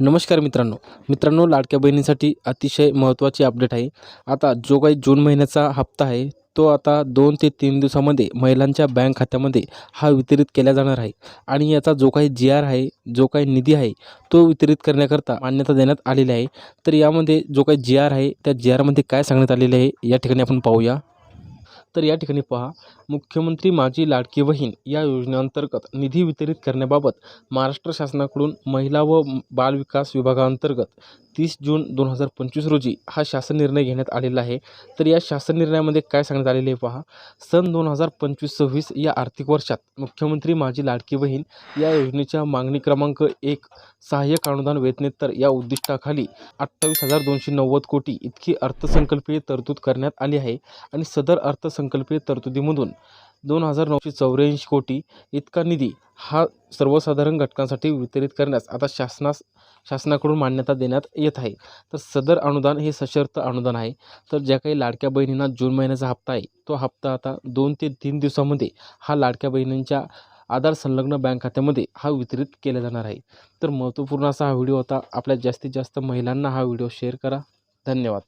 नमस्कार मित्रांनो. मित्रांनो लाडक्या बहिणीसाठी अतिशय महत्त्वाची अपडेट आहे. आता जो काही जून महिन्याचा हप्ता आहे तो आता दोन ते तीन दिवसामध्ये महिलांच्या बँक खात्यामध्ये हा वितरित केला जाणार आहे. आणि याचा जो काही जी आर आहे जो काही निधी आहे तो वितरित करण्याकरता मान्यता देण्यात आलेली आहे. तर यामध्ये जो काही जी आर आहे त्या जी आरमध्ये काय सांगण्यात आलेले आहे या ठिकाणी आपण पाहूया. तर या ठिकाणी पहा मुख्यमंत्री माझी लाडकी बहीण या योजनेअंतर्गत निधी वितरित करण्याबाबत महाराष्ट्र शासनाकडून महिला व बालविकास विभागाअंतर्गत तीस जून दोन हजार पंचवीस रोजी हा शासन निर्णय घेण्यात आलेला आहे. तर या शासन निर्णयामध्ये काय सांगण्यात आलेले आहे पहा. सन दोन हजार पंचवीस सव्वीस या आर्थिक वर्षात मुख्यमंत्री माझी लाडकी बहीण या योजनेच्या मागणी क्रमांक एक सहाय्यक अनुदान वेतनेत्तर या उद्दिष्टाखाली अठ्ठावीस हजार दोनशे नव्वद कोटी इतकी अर्थसंकल्पीय तरतूद करण्यात आली आहे आणि सदर अर्थसंकल्पीय तरतुदीमधून दोन हजार नऊशे चौऱ्याऐंशी कोटी इतका निधी हा सर्वसाधारण घटकांसाठी वितरित करण्यास आता शासनास शासनाकडून मान्यता देण्यात येत आहे. तर सदर अनुदान हे सशर्त अनुदान आहे. तर ज्या काही लाडक्या बहिणींना जून महिन्याचा हप्ता आहे तो हप्ता आता दोन ते तीन दिवसामध्ये हा लाडक्या बहिणींच्या आधार संलग्न बँक खात्यामध्ये हा वितरित केला जाणार आहे. तर महत्त्वपूर्ण असा हा व्हिडिओ होता. आपल्या जास्तीत जास्त महिलांना हा व्हिडिओ शेअर करा. धन्यवाद.